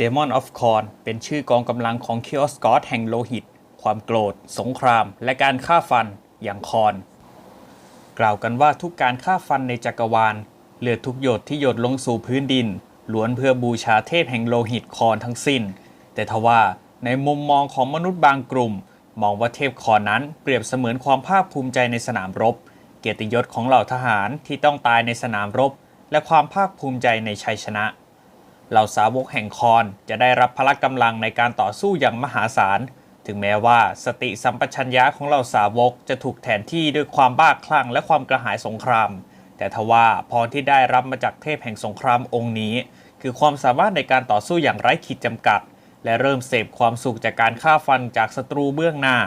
Demon of Korn เป็นชื่อกองกำลังของ Chaos God แห่งโลหิต ความโกรธ สงคราม และการฆ่าฟันอย่างคอน กล่าวกันว่าทุกการฆ่าฟันในจักรวาล เลือดทุกหยดที่หยดลงสู่พื้นดินล้วนเพื่อบูชาเทพแห่งโลหิตคอนทั้งสิ้น แต่ทว่าในมุมมองของมนุษย์บางกลุ่ม มองว่าเทพคอนนั้นเปรียบเสมือนความภาคภูมิใจในสนามรบ เกียรติยศของเหล่าทหารที่ต้องตายในสนามรบ และความภาคภูมิใจในชัยชนะ เหล่าสาวกแห่งคอนจะได้รับพละกำลังในการต่อสู้อย่างมหาศาล ถึงแม้ว่าสติสัมปชัญญะของเหล่าสาวกจะถูกแทนที่ด้วยความบ้าคลั่งและความกระหายสงคราม แต่ทว่าพรที่ได้รับมาจากเทพแห่งสงครามองค์นี้ คือความสามารถในการต่อสู้อย่างไร้ขีดจำกัด และเริ่มเสพความสุขจากการฆ่าฟันจากศัตรูเบื้องหน้า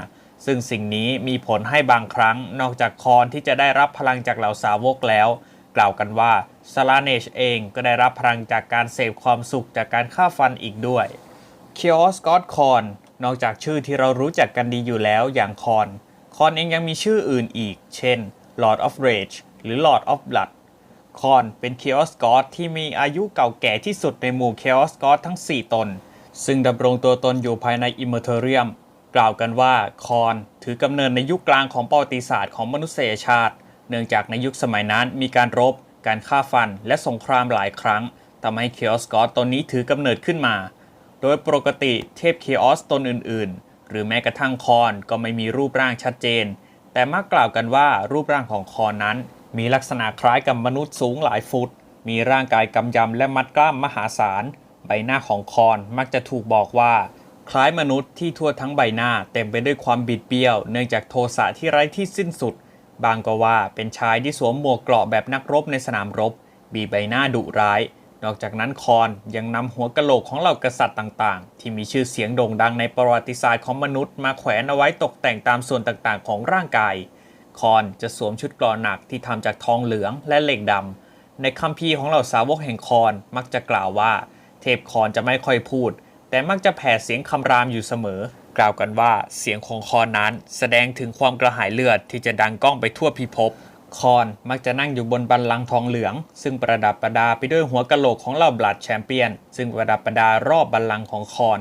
ซึ่งสิ่งนี้มีผลให้บางครั้ง นอกจากคอนที่จะได้รับพลังจากเหล่าสาวกแล้ว กล่าวกันว่าซาลาเนชเองก็ได้รับพลังจากการเสพความสุขจากการฆ่าฟันอีกด้วย Chaos God คอนนอกจากชื่อที่เรารู้จักกันดีอยู่แล้วอย่างคอน คอนเองยังมีชื่ออื่นอีก เช่น Lord of Rage หรือ Lord of Blood คอนเป็น Chaos God ที่มีอายุเก่าแก่ที่สุดในหมู่ Chaos God ทั้ง 4 ตน ซึ่งดำรงตัวตนอยู่ภายใน i m m e r t a r i u m กล่าวกันว่าคอนถือกำเนิดในยุคกลางของประวัติศาสตร์ของมนุษยชาติ เนื่องจากในยุคสมัยนั้นมีการรบ การฆ่าฟัน และสงครามหลายครั้งทำให้ Chaos God ตนนี้ถือกำเนิดขึ้นมา โดยปกติเทพ Chaos ตนอื่น ๆ หรือแม้กระทั่งคอนก็ไม่มีรูปร่างชัดเจน แต่มักกล่าวกันว่ารูปร่างของคอนนั้น มีลักษณะคล้ายกับมนุษย์สูงหลายฟุต มีร่างกายกำยำและมัดกล้ามมหาศาล ใบหน้าของคอนมักจะถูกบอกว่า คล้ายมนุษย์ที่ทั่วทั้งใบหน้าเต็มไปด้วยความบิดเบี้ยว เนื่องจากโทสะที่ไร้ที่สิ้นสุด บางก็ว่าเป็นชายที่สวมหมวกเกราะแบบนักรบในสนามรบบีใบหน้าดุร้าย นอกจากนั้นคอนยังนำหัวกะโหลกของเหล่ากษัตริย์ต่างๆ ที่มีชื่อเสียงโด่งดังในประวัติศาสตร์ของมนุษย์มาแขวนเอาไว้ตกแต่งตามส่วนต่างๆ ของร่างกาย คอนจะสวมชุดเกราะหนักที่ทำจากทองเหลืองและเหล็กดำในคัมภีร์ของเหล่าสาวกแห่งคอนมักจะกล่าวว่า เทพคอนจะไม่ค่อยพูด แต่มักจะแผ่เสียงคำรามอยู่เสมอ กล่าวกันว่าเสียงของคอนนั้น แสดงถึงความกระหายเลือดที่จะดังก้องไปทั่วพิภพคอนมักจะนั่งอยู่บนบัลลังทองเหลือง ซึ่งประดับประดาไปด้วยหัวกะโหลกของเหล่าบลัดแชมเปี้ยน ซึ่งประดับประดารอบบัลลังของคอน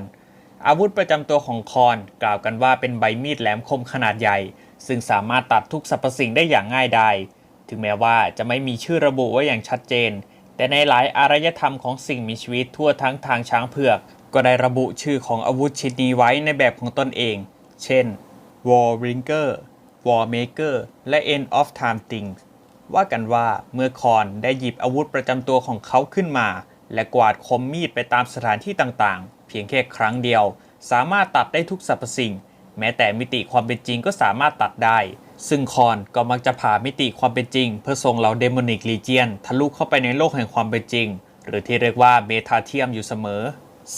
อาวุธประจำตัวของคอนกล่าวกันว่าเป็นใบมีดแหลมคมขนาดใหญ่ ซึ่งสามารถตัดทุกสรรพสิ่งได้อย่างง่ายดายถึงแม้ว่าจะไม่มีชื่อระบุไว้อย่างชัดเจน แต่ในหลายอารยธรรมของสิ่งมีชีวิตทั่วทั้งทางช้างเผือก ก็ได้ระบุชื่อของอาวุธชิ้นนี้ไว้ในแบบของตนเอง เช่น War Ringer War Maker และ End of Time Things ว่ากันว่าเมื่อคอนได้หยิบอาวุธประจำตัวของเขาขึ้นมา และกวาดคมมีดไปตามสถานที่ต่างๆ เพียงแค่ครั้งเดียว สามารถตัดได้ทุกสรรพสิ่ง แม้แต่มิติความเป็นจริงก็สามารถตัดได้ ซึ่งคอนก็มักจะผ่ามิติความเป็นจริง เพื่อส่งเหล่าเดมอนิกลีเจียนทะลุเข้าไปในโลกแห่งความเป็นจริง หรือที่เรียกว่าเมทาเทียมอยู่เสมอ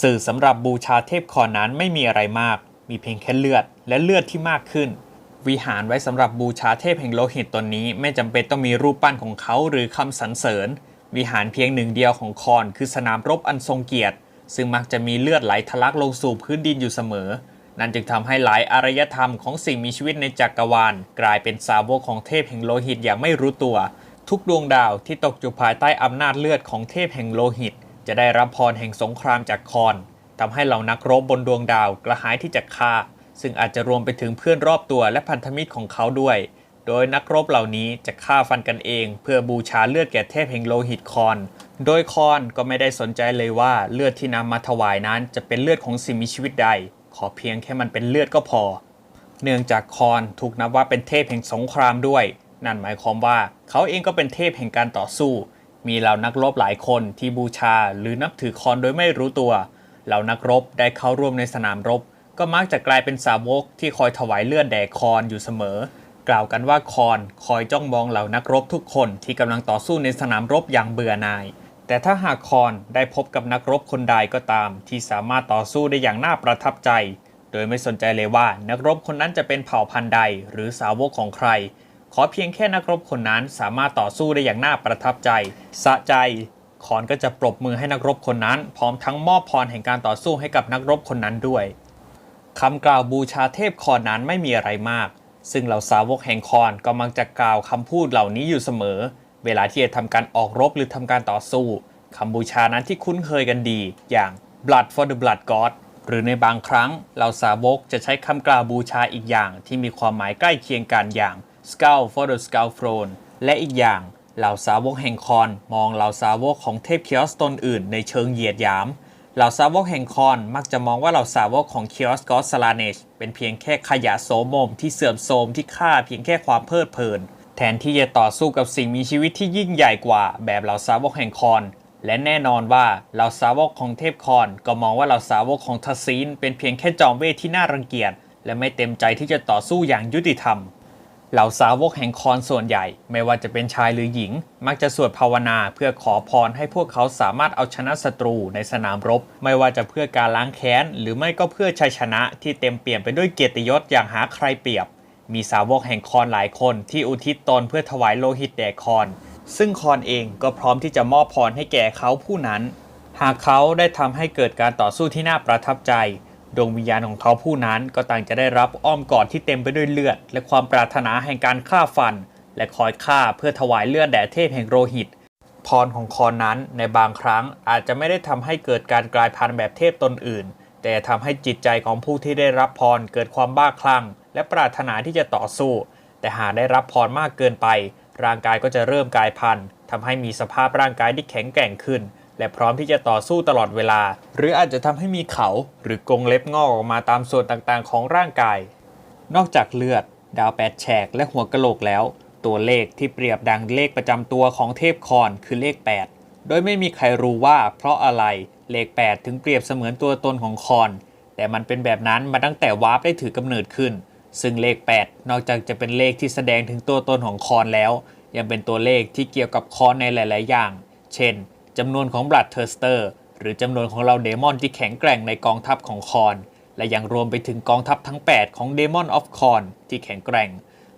สื่อสำหรับบูชาเทพคอนนั้นไม่มีอะไรมาก มีเพียงแค่เลือด และเลือดที่มากขึ้น วิหารไว้สำหรับบูชาเทพแห่งโลหิตตนนี้ ไม่จำเป็นต้องมีรูปปั้นของเขาหรือคำสรรเสริญ วิหารเพียงหนึ่งเดียวของคอนคือสนามรบอันทรงเกียรติ ซึ่งมักจะมีเลือดไหลทะลักลงสู่พื้นดินอยู่เสมอ นั่นจึงทำให้หลายอารยธรรมของสิ่งมีชีวิตในจักรวาล กลายเป็นสาวกของเทพแห่งโลหิตอย่างไม่รู้ตัว ทุกดวงดาวที่ตกอยู่ภายใต้อำนาจเลือดของเทพแห่งโลหิต จะได้รับพรแห่งสงครามจากคอนทำให้เหล่านักรบบนดวงดาวกระหายที่จะฆ่า ซึ่งอาจจะรวมไปถึงเพื่อนรอบตัวและพันธมิตรของเขาด้วย โดยนักรบเหล่านี้จะฆ่าฟันกันเอง เพื่อบูชาเลือดแก่เทพแห่งโลหิตคอน โดยคอนก็ไม่ได้สนใจเลยว่าเลือดที่นำมาถวายนั้นจะเป็นเลือดของสิ่งมีชีวิตใด ขอเพียงแค่มันเป็นเลือดก็พอ เนื่องจากคอนถูกนับว่าเป็นเทพแห่งสงครามด้วย นั่นหมายความว่าเขาเองก็เป็นเทพแห่งการต่อสู้ มีเหล่านักรบหลายคนที่บูชาหรือนับถือคอนโดยไม่รู้ตัว เหล่านักรบได้เข้าร่วมในสนามรบ ก็มักจะกลายเป็นสาวกที่คอยถวายเลือดแด่คอนอยู่เสมอ กล่าวกันว่าคอนคอยจ้องมองเหล่านักรบทุกคนที่กำลังต่อสู้ในสนามรบอย่างเบื่อหน่าย แต่ถ้าหากคอนได้พบกับนักรบคนใดก็ตาม ที่สามารถต่อสู้ได้อย่างน่าประทับใจ โดยไม่สนใจเลยว่านักรบคนนั้นจะเป็นเผ่าพันธุ์ใด หรือสาวกของใคร อเพียงแค่นักรบคนนั้นสามารถต่อสู้ได้อย่างน่าประทับใจ สะใจคอนก็จะปรบมือให้นักรบคนนั้น พร้อมทั้งมอบพรแห่งการต่อสู้ให้กับนักรบคนนั้นด้วยคำกล่าวบูชาเทพคอนนั้นไม่มีอะไรมาก ซึ่งเหล่าสาวกแห่งคอนก็มักจะกล่าวคำพูดเหล่านี้อยู่เสมอ เวลาที่จะทำการออกรบหรือทำการต่อสู้คำบูชานั้นที่คุ้นเคยกันดี อย่าง blood for the blood god หรือในบางครั้งเหล่าสาวกจะใช้คำกล่าวบูชาอีกอย่างที่มีความหมายใกล้เคียงกันอย่าง skull for the skull throne และอีกอย่างเหล่าสาวกแห่งคอนมองเหล่าสาวกของเทพเคียสตนอื่นในเชิงเหยียดหยาม เหล่าสาวกแห่งคอนมักจะมองว่าเหล่าสาวกของเคียสกอสลาเนชเป็นเพียงแค่ขยะโสมมที่เสื่อมโทรมที่ฆ่าเพียงแค่ความเพลิดเพลิน แทนที่จะต่อสู้กับสิ่งมีชีวิตที่ยิ่งใหญ่กว่า แบบเหล่าสาวกแห่งคอนและแน่นอนว่าเหล่าสาวกของเทพคอนก็มองว่าเหล่าสาวกของทัสซีนเป็นเพียงแค่จอมเวทที่น่ารังเกียจและไม่เต็มใจที่จะต่อสู้อย่างยุติธรรม เหล่าสาวกแห่งคอนส่วนใหญ่ ไม่ว่าจะเป็นชายหรือหญิง มักจะสวดภาวนาเพื่อขอพรให้พวกเขาสามารถเอาชนะศัตรูในสนามรบ ไม่ว่าจะเพื่อการล้างแค้น หรือไม่ก็เพื่อชัยชนะที่เต็มเปี่ยมไปด้วยเกียรติยศอย่างหาใครเปรียบ มีสาวกแห่งคอนหลายคนที่อุทิศตนเพื่อถวายโลหิตแด่คอน ซึ่งคอนเองก็พร้อมที่จะมอบพรให้แก่เขาผู้นั้น หากเขาได้ทำให้เกิดการต่อสู้ที่น่าประทับใจ ดวงวิญญาณของเขาผู้นั้นก็ต่างจะได้รับอ้อมกอดที่เต็มไปด้วยเลือด และความปรารถนาแห่งการฆ่าฟัน และคอยฆ่าเพื่อถวายเลือดแด่เทพแห่งโลหิต พรของคอนนั้นในบางครั้งอาจจะไม่ได้ทำให้เกิดการกลายพันธุ์แบบเทพตนอื่น แต่ทำให้จิตใจของผู้ที่ได้รับพรเกิดความบ้าคลั่ง และปรารถนาที่จะต่อสู้ แต่หากได้รับพรมากเกินไป ร่างกายก็จะเริ่มกลายพันธุ์ทำให้มีสภาพร่างกายที่แข็งแกร่งขึ้น และพร้อมที่จะต่อสู้ตลอดเวลา หรืออาจจะทำให้มีเขาหรือกรงเล็บงอกออกมาตามส่วนต่างๆ ของร่างกาย นอกจากเลือด ดาวแปดแฉกและหัวกะโหลกแล้ว ตัวเลขที่เปรียบดังเลขประจำตัวของเทพคอนคือเลข 8 โดยไม่มีใครรู้ว่าเพราะอะไรเลข 8 ถึงเปรียบเสมือนตัวตนของคอน แต่มันเป็นแบบนั้นมาตั้งแต่วาร์ปได้ถือกำเนิดขึ้น ซึ่งเลข 8 นอกจากจะเป็นเลขที่แสดงถึงตัวตนของคอนแล้ว ยังเป็นตัวเลขที่เกี่ยวกับคอนในหลาย ๆ อย่าง เช่น จำนวนของบลัดเทอร์สเตอร์หรือจำนวนของเราเดมอนที่แข็งแกร่งในกองทัพของคอน และยังรวมไปถึงกองทัพทั้ง 8 ของ Demon of Korn ที่แข็งแกร่ง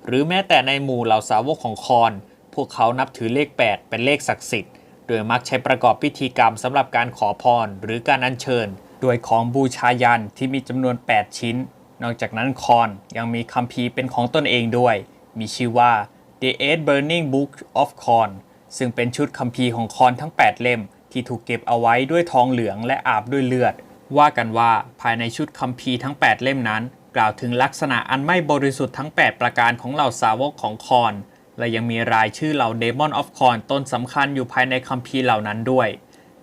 หรือแม้แต่ในหมู่เหล่าสาวกของคอน พวกเขานับถือเลข 8 เป็นเลขศักดิ์สิทธิ์ โดยมักใช้ประกอบพิธีกรรมสำหรับการขอพร หรือการอัญเชิญ โดยของบูชายันที่มีจำนวน 8 ชิ้น นอกจากนั้นคอนยังมีคัมภีร์เป็นของตนเองด้วย มีชื่อว่า The Eight Burning Book of Korn ซึ่งเป็นชุดคัมภีร์ของคอนทั้ง 8 เล่ม ที่ถูกเก็บเอาไว้ด้วยทองเหลืองและอาบด้วยเลือด ว่ากันว่าภายในชุดคัมภีร์ทั้ง 8 เล่มนั้น กล่าวถึงลักษณะอันไม่บริสุทธิ์ทั้ง 8 ประการของเหล่าสาวกของคอนและยังมีรายชื่อเหล่า Demon of Korn ตนสำคัญอยู่ภายในคัมภีร์เหล่านั้นด้วย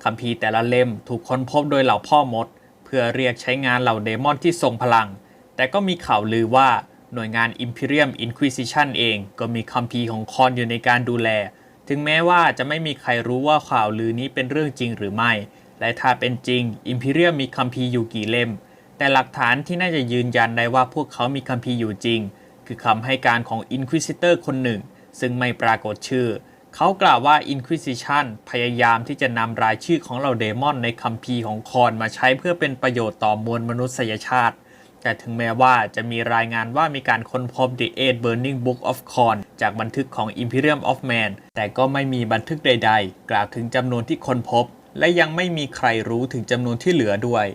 คัมภีร์แต่ละเล่มถูกค้นพบโดยเหล่าพ่อมด เพื่อเรียกใช้งานเหล่าเดมอนที่ทรงพลัง แต่ก็มีข่าวลือว่าหน่วยงาน Imperium Inquisition เองก็มีคัมภีร์ของคอนอยู่ในการดูแล ถึงแม้ว่าจะไม่มีใครรู้ว่าข่าวลือนี้เป็นเรื่องจริงหรือไม่ และถ้าเป็นจริง Imperium มีคัมภีร์อยู่กี่เล่ม แต่หลักฐานที่น่าจะยืนยันได้ว่าพวกเขามีคัมภีร์อยู่จริง คือคำให้การของ Inquisitor คนหนึ่ง ซึ่งไม่ปรากฏชื่อ เขากล่าวว่า Inquisition พยายามที่จะนำรายชื่อของเหล่าเดมอนในคัมภีร์ของคอนมาใช้เพื่อเป็นประโยชน์ต่อมวลมนุษยชาติ แต่ถึงแม้ว่าจะมีรายงานว่ามีการค้นพบ The Eight Burning Book of Korn จากบันทึกของ Imperium of Man แต่ก็ไม่มีบันทึกใด ๆ กล่าวถึงจำนวนที่ค้นพบ และยังไม่มีใครรู้ถึงจำนวนที่เหลือด้วย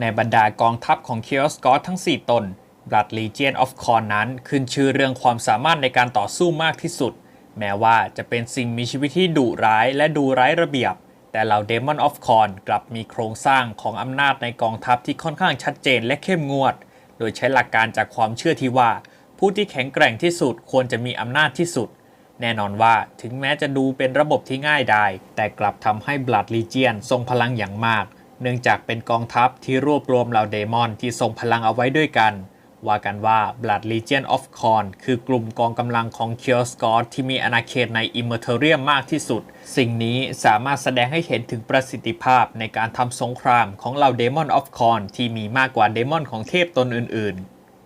ในบรรดากองทัพของ Chaos God ทั้ง 4 ตน Blood Legion of Korn นั้นขึ้นชื่อเรื่องความสามารถในการต่อสู้มากที่สุด แม้ว่าจะเป็นสิ่งมีชีวิตที่ดุร้ายและดูไร้ระเบียบ แต่เหล่า Demon of Korn กลับมีโครงสร้างของอำนาจในกองทัพที่ค่อนข้างชัดเจนและเข้มงวด โดยใช้หลักการจากความเชื่อที่ว่า ผู้ที่แข็งแกร่งที่สุดควรจะมีอำนาจที่สุด แน่นอนว่าถึงแม้จะดูเป็นระบบที่ง่ายดายแต่กลับทำให้ Blood Legion ทรงพลังอย่างมาก เนื่องจากเป็นกองทัพที่รวบรวมเหล่าเดมอนที่ทรงพลังเอาไว้ด้วยกัน ว่ากันว่า Blood Legion of Korn คือกลุ่มกองกำลังของ Chaos God ที่มีอาณาเขตใน Immertorium มากที่สุด สิ่งนี้สามารถแสดงให้เห็นถึงประสิทธิภาพในการทำสงครามของเหล่า Demon of Korn ที่มีมากกว่าเดมอนของเทพตนอื่น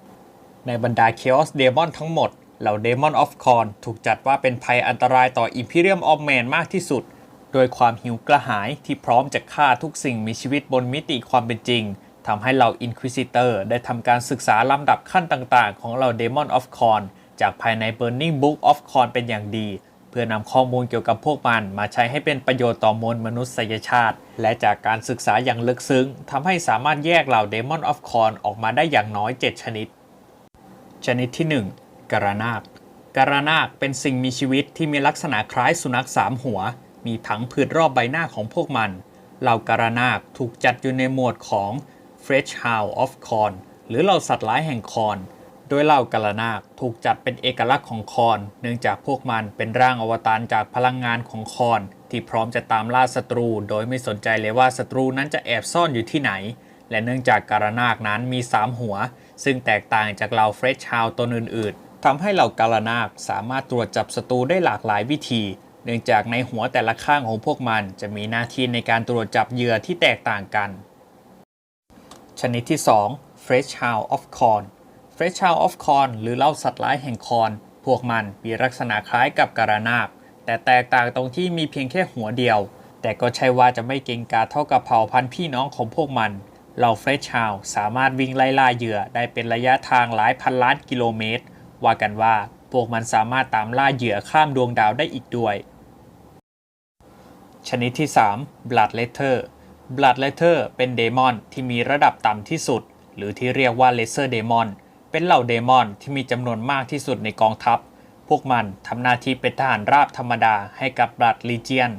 ๆ ในบรรดา Chaos Demon ทั้งหมด เหล่า Demon of Korn ถูกจัดว่าเป็นภัยอันตรายต่อ Imperium of Man มากที่สุด โดยความหิวกระหายที่พร้อมจะฆ่าทุกสิ่งมีชีวิตบนมิติความเป็นจริง ทำให้เหล่า Inquisitor ได้ทำการศึกษาลำดับขั้นต่างๆ ของเหล่า Demon of Korn จากภายใน Burning Book of Korn เป็นอย่างดี เพื่อนำข้อมูลเกี่ยวกับพวกมันมาใช้ให้เป็นประโยชน์ต่อมวลมนุษยชาติ และจากการศึกษาอย่างลึกซึ้งทำให้สามารถแยกเหล่า Demon of Korn ออกมาได้อย่างน้อย 7 ชนิด ชนิดที่ 1. การนาคการนาคเป็นสิ่งมีชีวิตที่มีลักษณะคล้ายสุนัขสามหัว มีผังผืดรอบใบหน้าของพวกมัน เหล่าการนาคถูกจัดอยู่ในหมวดของ Fresh Hound of Corn หรือเหล่าสัตว์ร้ายแห่งคอน โดยเหล่ากาลนาคถูกจัดเป็นเอกลักษณ์ของคอน เนื่องจากพวกมันเป็นร่างอวตารจากพลังงานของคอน ที่พร้อมจะตามล่าศัตรู โดยไม่สนใจเลยว่าศัตรูนั้นจะแอบซ่อนอยู่ที่ไหน และเนื่องจากการานาคนั้นมี 3 หัว ซึ่งแตกต่างจากเหล่าเฟรชชาวตนอื่นๆทำให้เหล่าการานาคสามารถตรวจจับศัตรูได้หลากหลายวิธีเนื่องจากในหัวแต่ละข้างของพวกมันจะมีหน้าที่ในการตรวจจับเหยื่อที่แตกต่างกัน ชนิดที่ 2 Fresh Hound of Corn Fresh Hound of Corn หรือเหล่าสัตว์ร้ายแห่งคอน พวกมันมีลักษณะคล้ายกับการานาคแต่แตกต่างตรงที่มีเพียงแค่หัวเดียว แต่ก็ใช่ว่าจะไม่เก่งกาเท่ากับเผ่าพันธุ์พี่น้องของพวกมันเหล่า Fresh Hound สามารถวิ่งไล่ล่าเหยื่อได้เป็นระยะทางหลายพันล้านกิโลเมตร ว่ากันว่าพวกมันสามารถตามล่าเหยื่อข้ามดวงดาวได้อีกด้วย ชนิดที่ 3 Blood Letter Blood Letter เป็นเดมอนที่มีระดับต่ำที่สุด หรือที่เรียกว่า Lesser Demon เป็นเหล่าเดมอนที่มีจำนวนมากที่สุดในกองทัพ พวกมันทำหน้าที่เป็นทหารราบธรรมดาให้กับ Blood Legion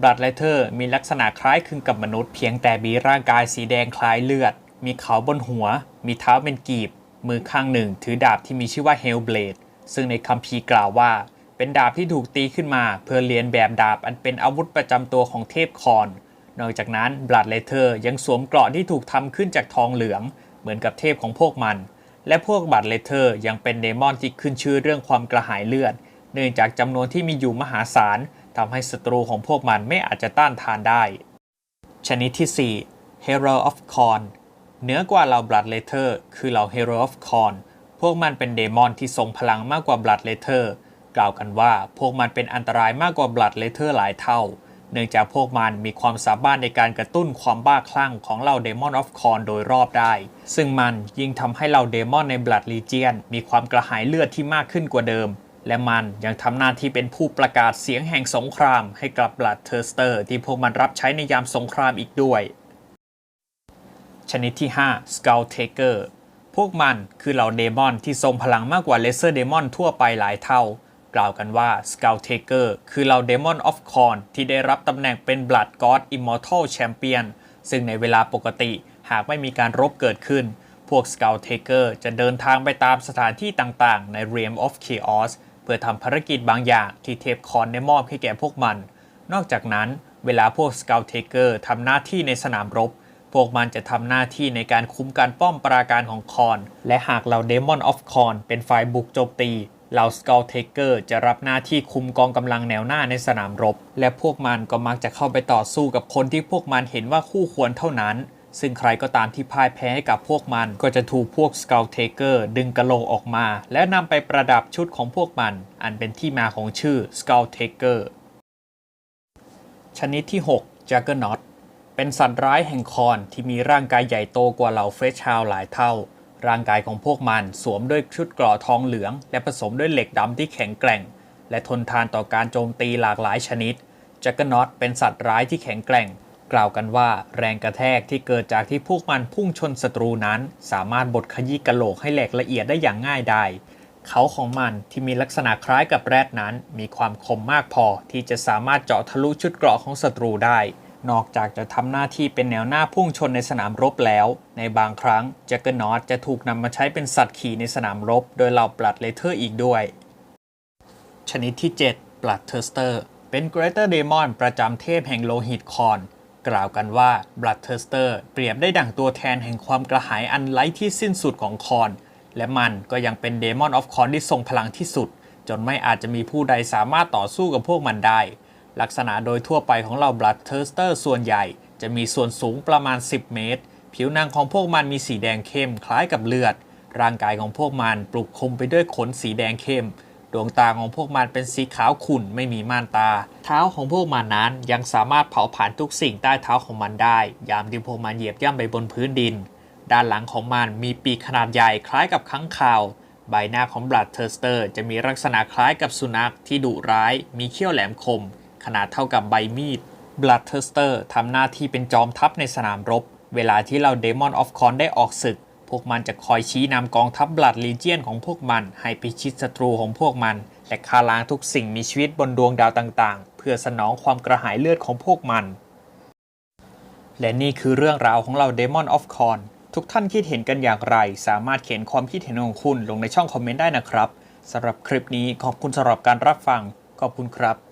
Blood Letter มีลักษณะคล้ายคลึงกับมนุษย์เพียงแต่มีร่างกายสีแดงคล้ายเลือด มีเขาบนหัว มีเท้าเป็นกีบ มือข้างหนึ่งถือดาบที่มีชื่อว่า Hellblade ซึ่งในคัมภีร์กล่าวว่า เป็นดาบที่ถูกตีขึ้นมา เพื่อเลียนแบบดาบอันเป็นอาวุธประจำตัวของเทพคอน นอกจากนั้น Blood Letter ยังสวมเกราะที่ถูกทำขึ้นจากทองเหลือง เหมือนกับเทพของพวกมัน และพวก Blood Letter ยังเป็นเดมอนที่ขึ้นชื่อเรื่องความกระหายเลือด เนื่องจากจำนวนที่มีอยู่มหาศาลทำให้ศัตรูของพวกมันไม่อาจจะต้านทานได้ ชนิดที่ 4 Hero of Corn เหนือกว่าเหล่า Blood Letter คือเหล่า Hero of Corn พวกมันเป็นเดมอนที่ทรงพลังมากกว่า Blood Letter กล่าวกันว่าพวกมันเป็นอันตรายมากกว่า Blood Letter หลายเท่า เนื่องจากพวกมันมีความสามารถในการกระตุ้นความบ้าคลั่งของเหล่า Demon of Corn โดยรอบได้ ซึ่งมันยิ่งทำให้เหล่าเดมอนใน Blood Legion มีความกระหายเลือดที่มากขึ้นกว่าเดิม และมันยังทำหน้าที่เป็นผู้ประกาศเสียงแห่งสงคราม ให้กับ Blood Thirster ที่พวกมันรับใช้ในยามสงครามอีกด้วย ชนิดที่ 5 Skull Taker พวกมันคือเหล่าเดมอนที่ทรงพลังมากกว่าเลเซอร์เดมอนทั่วไปหลายเท่า กล่าวกันว่า Skull Taker คือเหล่าเดมอนออฟคอนที่ได้รับตำแหน่งเป็น Blood God Immortal Champion ซึ่งในเวลาปกติหากไม่มีการรบเกิดขึ้น พวก Skull Taker จะเดินทางไปตามสถานที่ต่างๆ ใน Realm of Chaos เพื่อทำภารกิจบางอย่างที่เทพคอนได้มอบให้แก่พวกมัน นอกจากนั้น เวลาพวก Skull Taker ทำหน้าที่ในสนามรบพวกมันจะทำหน้าที่ในการคุ้มกันป้อมปราการของคอน และหากเหล่า Demon of Corn เป็นฝ่ายบุกโจมตี เหล่า Skull Taker จะรับหน้าที่คุมกองกำลังแนวหน้าในสนามรบ และพวกมันก็มักจะเข้าไปต่อสู้กับคนที่พวกมันเห็นว่าคู่ควรเท่านั้น ซึ่งใครก็ตามที่พ่ายแพ้ให้กับพวกมัน ก็จะถูกพวก Skull Taker ดึงกระโหลกออกมา และนำไปประดับชุดของพวกมัน อันเป็นที่มาของชื่อ Skull Taker ชนิดที่ 6 Juggernaut เป็นสัตว์ร้ายแห่งคอนที่มีร่างกายใหญ่โตกว่าเหล่าเฟรชชาวหลายเท่า ร่างกายของพวกมันสวมด้วยชุดเกราะทองเหลือง และผสมด้วยเหล็กดำที่แข็งแกร่ง และทนทานต่อการโจมตีหลากหลายชนิดจักรนอตเป็นสัตว์ร้ายที่แข็งแกร่ง กล่าวกันว่าแรงกระแทกที่เกิดจากที่พวกมันพุ่งชนศัตรูนั้น สามารถบดขยี้กะโหลกให้แหลกละเอียดได้อย่างง่ายดายเขาของมันที่มีลักษณะคล้ายกับแรดนั้น มีความคมมากพอที่จะสามารถเจาะทะลุชุดเกราะของศัตรูได้ นอกจากจะทำหน้าที่เป็นแนวหน้าพุ่งชนในสนามรบแล้ว ในบางครั้งจักรนอตจะถูกนำมาใช้เป็นสัตว์ขี่ในสนามรบ โดยเหล่าบลัดเลเทอร์อีกด้วย ชนิดที่7 Blood Thirster เป็น Greater Demon ประจำเทพแห่งโลหิตคอน กล่าวกันว่า Blood Thirster เปรียบได้ดั่งตัวแทนแห่งความกระหายอันไร้ที่สิ้นสุดของคอน และมันก็ยังเป็น Demon of Corn ที่ทรงพลังที่สุด จนไม่อาจจะมีผู้ใดสามารถต่อสู้กับพวกมันได้ ลักษณะโดยทั่วไปของเหล่า Blood Thirster ส่วนใหญ่จะมีส่วนสูงประมาณ 10 เมตร ผิวหนังของพวกมันมีสีแดงเข้มคล้ายกับเลือด ร่างกายของพวกมันปลุกคลุมไปด้วยขนสีแดงเข้ม ดวงตาของพวกมันเป็นสีขาวขุ่นไม่มีม่านตา เท้าของพวกมันนั้นยังสามารถเผาผลาญทุกสิ่งใต้เท้าของมันได้ ยามที่พวกมันเหยียบย่ำไปบนพื้นดิน ด้านหลังของมันมีปีกขนาดใหญ่คล้ายกับค้างคาวใบหน้าของบลัดเทอร์สเตอร์ จะมีลักษณะคล้ายกับสุนัขที่ดุร้าย มีเขี้ยวแหลมคม ขนาดเท่ากับใบมีดบลัดเทอร์สเตอร์ทำหน้าที่เป็นจอมทัพในสนามรบ เวลาที่เราเดมอนออฟคอนได้ออกศึก พวกมันจะคอยชี้นำกองทัพบลัดลีเจียนของพวกมัน ให้พิชิตศัตรูของพวกมัน และฆ่าล้างทุกสิ่งมีชีวิตบนดวงดาวต่างๆ เพื่อสนองความกระหายเลือดของพวกมัน และนี่คือเรื่องราวของเรา Demon of Con ทุกท่านคิดเห็นกันอย่างไร สามารถเขียนความคิดเห็นของคุณลงในช่องคอมเมนต์ได้นะครับสำหรับคลิปนี้ขอบคุณสำหรับการรับฟังขอบคุณครับ